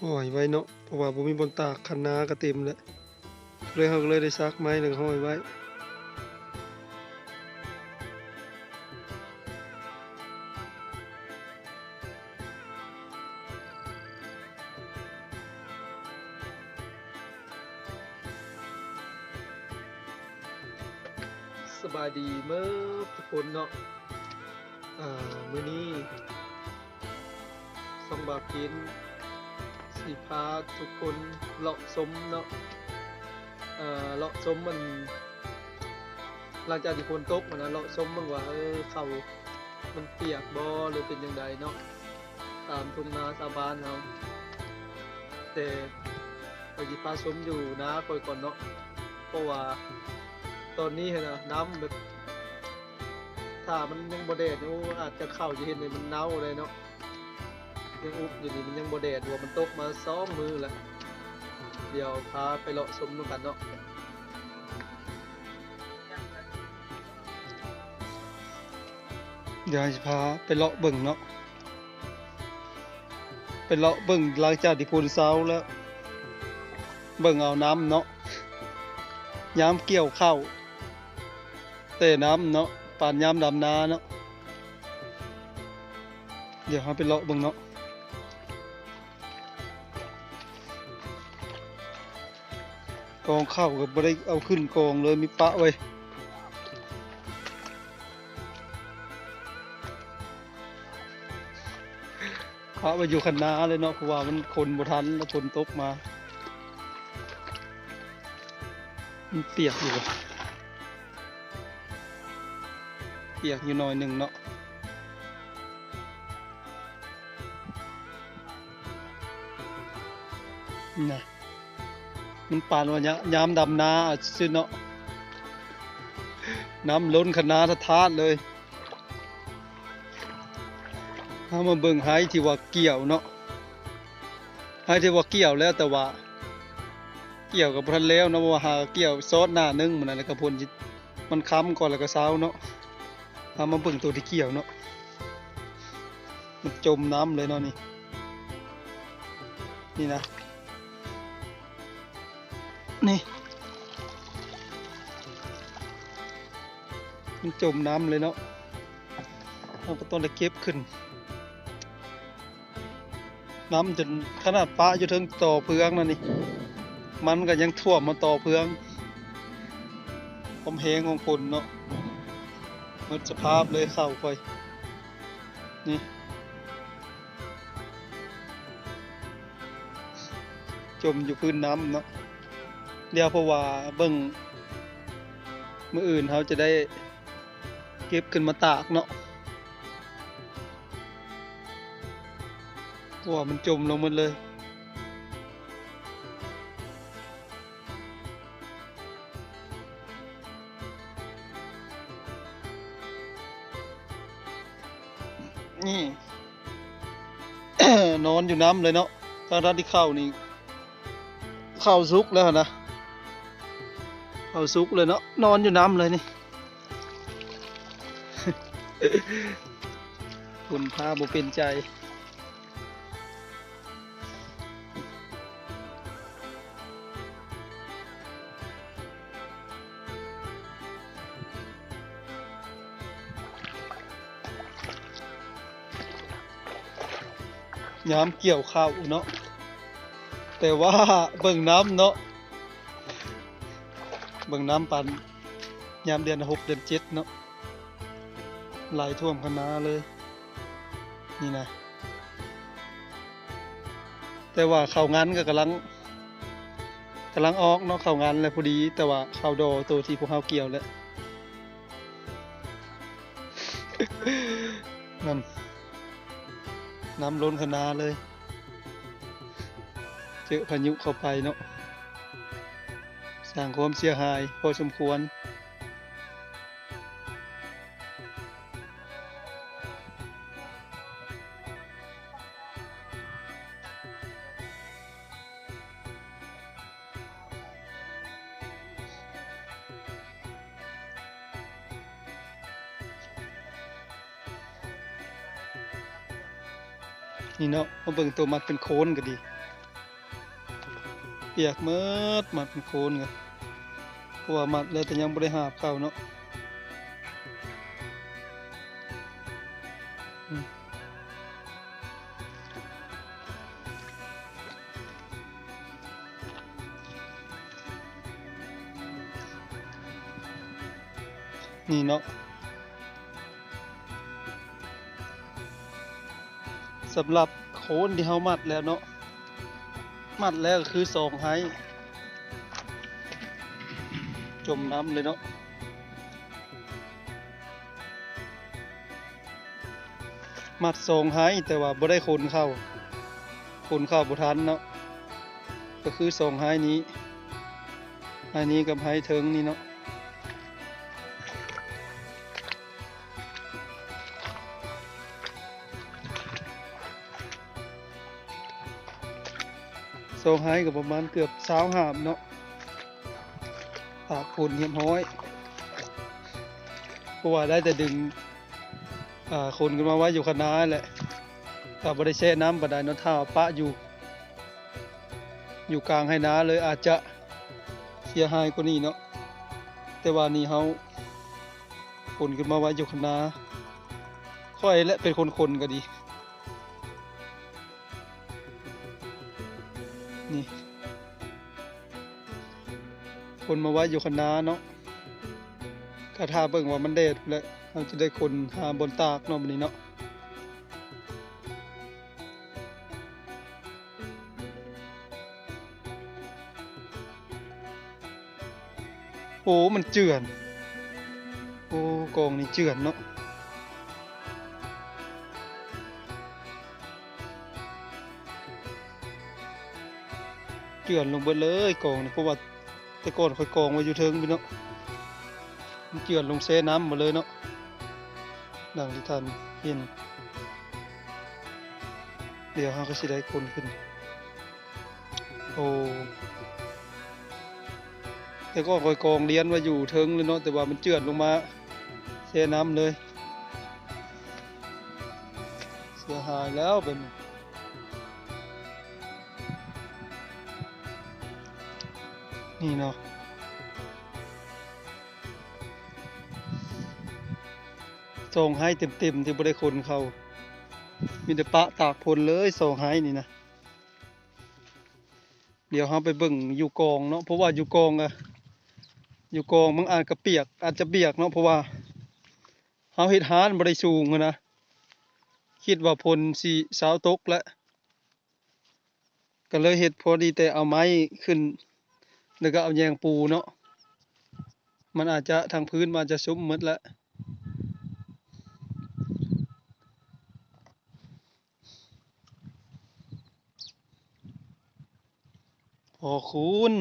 ห้อยไว้เนาะเพราะว่าบ่มีบนตากคันนาก็เต็มแล้วเลยเฮาก็เลยได้ซักไม้แล้วก็ห้อยไว้สบายดีเมื่อทุกคนเนาะอ่ามื้อนี้สองบากิน สิพาทุกคนเลาะสมเนาะเอ่าเลาะสมมัน หลังจากที่ฝนตกมานะเลาะสมมันว่าเออเขามันเปียกบ่หรือเป็นยังไงเนาะตามทุ่งนาชาวบ้านเราแต่ไปสิพาสมอยู่นะคอยก่อนเนาะเพราะว่าตอนนี้นะน้ำแบบถ้ามันยังบ่แดดนี่โอ้อาจจะเข้าจะเห็นเลยมันเน่าเลยเนาะ ยังอุบอยู่นี่มันยังบ่แดดว่ามันตกมาสองมือแล้วเดี๋ยวพาไปเลาะสมด้วยกันเนาะเดี๋ยวจะพาไปเลาะเบิ่งเนาะไปเลาะเบิ่งหลังจากที่พูนเซาแล้ว เบิ่งเอาน้ำเนาะยามเกี่ยวข้าวเตะน้ำเนาะปานยามดำนาเนาะเดี๋ยวเราไปเลาะเบิ่งเนาะ กองข้าวก็บ่ได้เอาขึ้นกองเลยมีปะไว้ปะไว้อยู่คันนาเลยเนาะเพราะว่ามันคนบทันแล้วฝนตกมา มันเปียกอยู่เปียกอยู่หน่อยหนึ่งเนาะนี่นะ มันปานวันยะยามดำนาซิเนาะน้ำล้นคณะทะทาดเลยถ้ามาเบิ่งไห้ที่ว่าเกี่ยวเนาะไห้ที่ว่าเกี่ยวแล้วแต่ว่า เกี่ยวกับพันแล้วนะว่าหาเกี่ยวซอสหน้านึ่งมันอะไรกับพนมันค้ำก่อนแล้วก็เช้าเนาะเอามาเบิ่งตัวที่เกี่ยวเนาะมันจมน้ำเลยเนาะนี่นี่นะ นี่ มันจมน้ำเลยเนาะเราก็ต้องได้เก็บขึ้น น้ำจนขนาดปะอยู่ถึงต่อเพืองนั่นนี่ มันก็ยังท่วมมาต่อเพืองผมเพงของคนเนาะหมดสภาพเลยเข้าค่อยนี่จมอยู่พื้นน้ำเนาะ เดียวเพราะว่าเบิ่งมื่ออื่นเขาจะได้เก็บขึ้นมาตากเนาะเพราะว่ามันจมลงหมดเลยนี่นอนอยู่น้ำเลยเนาะทางด้านที่เข้านี่ เข้าซุกแล้วนะ เข้าซุกเลยเนาะนอนอยู่น้ำเลยนี่คุณพาบุเป็นใจยามเกี่ยวข้าวเนาะแต่ว่าเบิ่งน้ำเนาะ เบิ่งน้ำปันยามเดือนหกเดือนเจ็ดเนาะไหลท่วมคณะเลย นี่นะ แต่ว่าเข้างานก็กำลังกำลังออกเนาะเข้างานแล้วพอดี แต่ว่าเข้าดอตัวที่พวกเขาเกี่ยวแล้วนั่นน้ำล้นคณะเลย เจอพายุเข้าไปเนาะ สร้างความเสียหายพอสมควร นี่เนาะมาเบิ่งตัวมัดเป็นโคนก็ดี เปียกเมิดมัดมันโคนกัน เพราะว่ามัดแล้วแต่ยังบ่ได้หาบเข้าเนาะนี่เนาะสำหรับโคนที่เฮามัดแล้วเนาะมัดแล้วคือสองไฮ จมน้ำเลยเนาะมัดสองไฮแต่ว่าบ่ได้คนเข้า คนเข้าบ่ทันเนาะก็คือสองไฮนี้ไฮนี้กับไฮเทิงนี่เนาะสองไฮกับประมาณเกือบสาวหามเนาะ ปากฝุ่นเหียมห้อยเพราะว่าได้แต่ดึงอ่าคนกันมาไว้อยู่คณะแหละก็บ่ได้แช่น้ำบ่ได้เนาะถ้าเอาปะอยู่ อยู่กลางให้น้าเลยอาจจะเสียหายกว่านี้เนาะแต่ว่านี่เฮาคนกันมาไว้อยู่คณะค่อยและเป็นคนคนๆก็ดี คนมาไว้อยู่คณะเนาะก็ถ้าเบิ่งว่ามันเด็ดแล้วเราจะได้คนหาบนตากเนาะบัดนี้เนาะโอ้มันเจือน โอ้กองนี่เจือนเนาะเจือนลงเบิดเลยกองนี่เพราะว่า แต่ก่อนค่อยกองไว้อยู่เทิงพี่เนาะมันเจือนลงเซน้ำหมดเลยเนาะดังที่ท่านเห็น เดี๋ยวเราก็สิได้คนขึ้น โอ้แต่ก็คอยกองเลี้ยนไว้อยู่เทิงเลยเนาะแต่ว่ามันเจือนลงมาเซน้ำเลย เสียหายแล้วเป็น นี่เนาะส่งให้เต็มๆที่บริคนเขา มีแต่ปะตากพลเลยส่งให้นี่นะเดี๋ยวเราไปเบิ่งอยู่กองเนาะเพราะว่าอยู่กองอะอยู่กองมันอาจกระเปียก อาจจะเปียกเนาะเพราะว่าเฮาเฮ็ดหานบ่ได้สูงอะนะคิดว่าพลสิสาวตกแล้วก็เลยเฮ็ดพอดีแต่เอาไม้ขึ้น แล้วก็เอาแยงปูเนาะ มันอาจจะทางพื้นมันจะซุ่มมดแล้วพอคุณ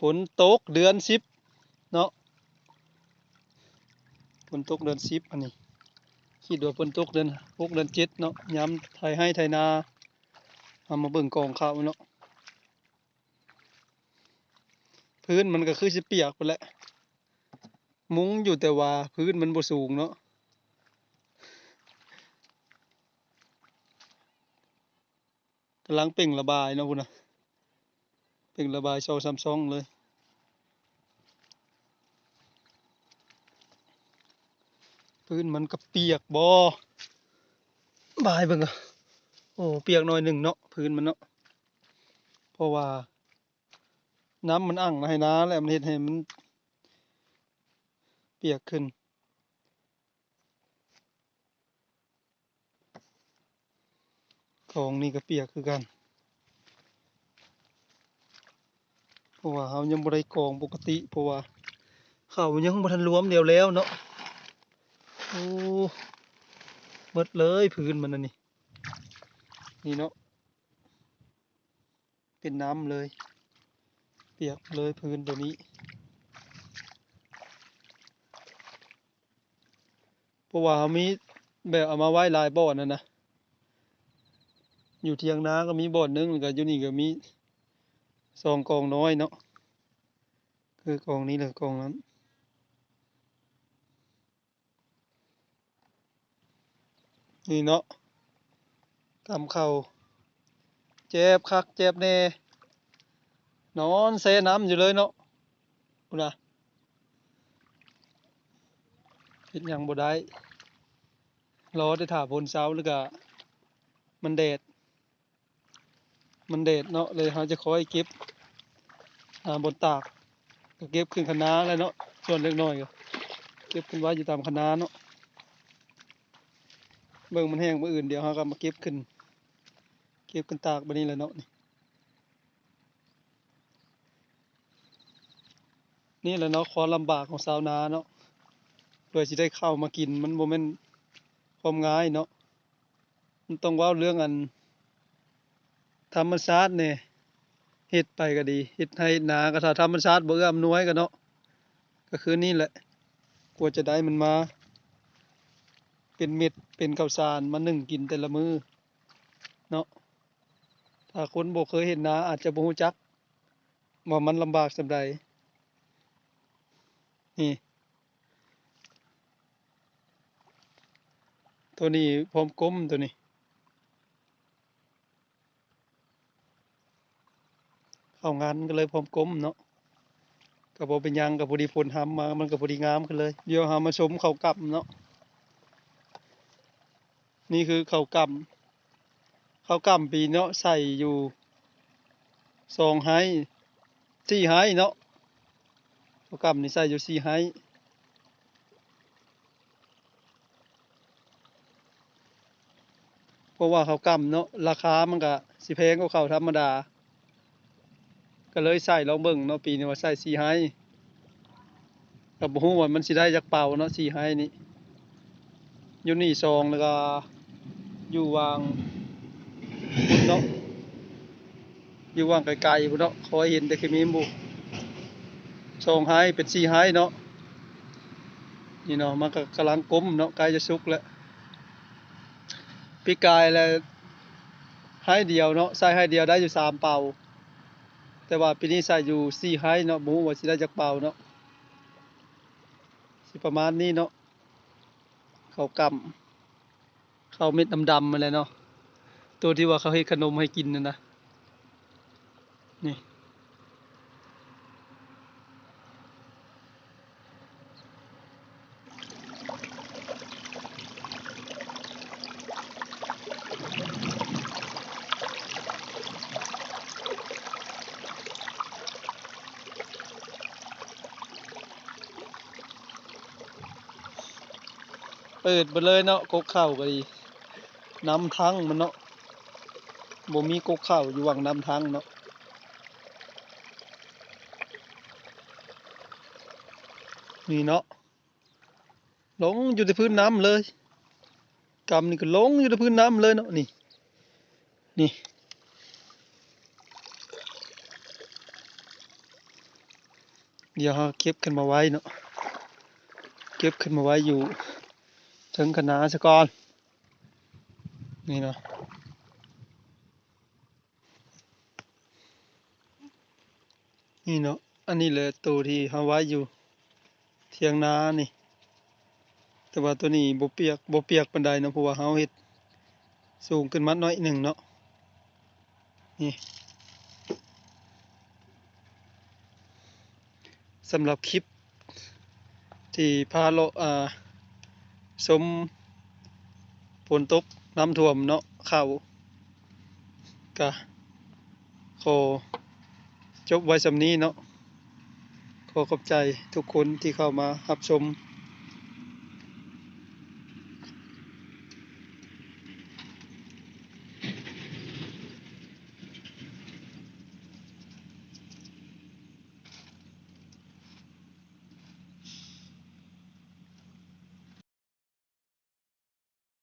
ฝนตกเดือนสิบเนาะฝนตกเดือนสิบอันนี้คิดว่าฝนตกเดือนหกเดือนเจ็ดเนาะยามไทยให้ไทยนาเอามาเบิ่งกองข้าวเนาะ พื้นมันก็คือสิเปียกไปแล้วมุ้งอยู่แต่ว่าพื้นมันบ่สูงเนาะกำลังเป่งระบายเนาะพุ่นะเป่งระบายโชว์ซัมซองเลยพื้นมันก็เปียกบ่บายเบิ่งอะโอ้เปียกหน่อยหนึ่งเนาะพื้นมันเนาะเพราะว่า น้ำมันอั่งให้น้าแล้วมันเฮ็ดให้มัน เปียกขึ้น ของนี่ก็เปียกคือกัน เพราะว่าเฮายังบ่ได้กองปกติ เพราะว่าข้าวมันยังบ่ทันรวมเดียวแล้วเนาะ โอ้หมดเลยพื้นมันนะนี่ นี่เนาะ เป็นน้ำเลย เปียกเลยพื้นตัวนี้ เพราะว่าเขามีแบบเอามาไว้ลายบ่อนนั่นนะ อยู่เทียงนาก็มีบ่อนหนึงแล้วก็อยู่นี่ก็มีสองกองน้อยเนาะ คือกองนี้เลยกองนั้นนี่เนาะกำเข่าเจ็บคักเจ็บแน่ นอนเซน้ำอยู่เลยเนาะพุ่นน่ะเฮ็ดหยังบ่ได้รอได้ท่าฝนเช้าแล้วก็มันแดด มันแดดเนาะเลยเราจะคอยเก็บบนตากก็เก็บขึ้นคณะน้าแล้วเนาะส่วนเล็กน้อยก็เก็บขึ้นไว้อยู่ตามคณะเนาะเบิ่งมันแห้งมื้ออื่นเดี๋ยวเราก็มาเก็บขึ้น เก็บขึ้นตากบัดนี้แหละเนาะนี่ นี่แหละเนาะความลำบากของชาวนาเนาะเพื่อสิได้ข้าวมากินมันบ่แม่นความง่ายเนาะมันต้องว้าเรื่องอันธรรมชาติเนี่ยเฮ็ดไปก็ดีเฮ็ดให้นาก็ถ้าธรรมชาติบ่เอื้ออำนวยก็เนาะก็คือนี่แหละกว่าจะได้มันมา เป็นเม็ดเป็นข้าวสารมานึ่งกินแต่ละมือเนาะถ้าคนบ่เคยเห็นนาอาจจะบ่ฮู้จักว่ามันลำบากส่ำใด นี่ ตัวนี้พร้อมก้มตัวนี้ เข้างานก็เลยพร้อมก้มเนาะก็บ่เป็นยังก็พอดีฝนหำมา มันก็พอดีงามขึ้นเลย เดี๋ยวหามาชมเขากล้ำเนาะ นี่คือเขากล้ำข้ากล้ำปีเนาะใส่อยู่สองไฮสี่ไฮเนาะ กล้ำนี่ใส่อยู่สี่ไฮเพราะว่าเขากำเนาะราคามันก็สิแพงกว่าข้าวธรรมดา ก็เลยใส่ลองเบิ่งเนาะปีนี้ว่าใส่สี่ไฮก็บ่ฮู้ว่ามันสิได้จักเป่าเนาะสี่ไฮนี่อยู่นี่ซองแล้วก็อยู่วางเนาะอยู่วางไกลๆเนาะคอยเห็นแต่คือมีหมู่ ซองไฮเป็นสี่ไฮเนาะนี่เนาะมันก็กำลังกลมเนาะใกล้จะสุกแล้วปีกายแล้วไฮเดียวเนาะใส่ไฮเดียวได้อยู่สามเป่า แต่ว่าปีนี้ใส่อยู่สี่ไฮเนาะบ่ฮู้ว่าสิได้จักเป่าเนาะสิประมาณนี้เนาะเขากำเขาเม็ดดำๆมาแล้วเนาะตัวที่ว่าเขาให้ขนมให้กินนั่นนะ ปิดไปเลยเนาะกกข้าก็ดีน้ำทั้งมันเนาะบ่มีกกข้าอยู่วังน้ำทั้งเนาะนี่เนาะลงอยู่ในพื้นน้ำเลยกำนี่ก็ลงอยู่ในพื้นน้ำเลยเนาะนี่นี่เดี๋ยวเก็บขึ้นมาไว้เนาะเก็บขึ้นมาไว้อยู่ ถึงคณะซะก่อนนี่เนาะนี่เนาะอันนี้แหละตัวที่เฮาไว้อยู่เถียงนานี่ แต่ว่าตัวนี้บ่เปียกบ่เปียกปานใดเนาะเพราะว่าเฮาเฮ็ดสูงขึ้นมาหน่อยหนึ่งเนาะนี่สำหรับคลิปที่พาเลาอ่า ชมฝนตกน้ำท่วมเนาะเข้ากะขอจบไว้สำนี้เนาะขอขอบใจทุกคนที่เข้ามารับชม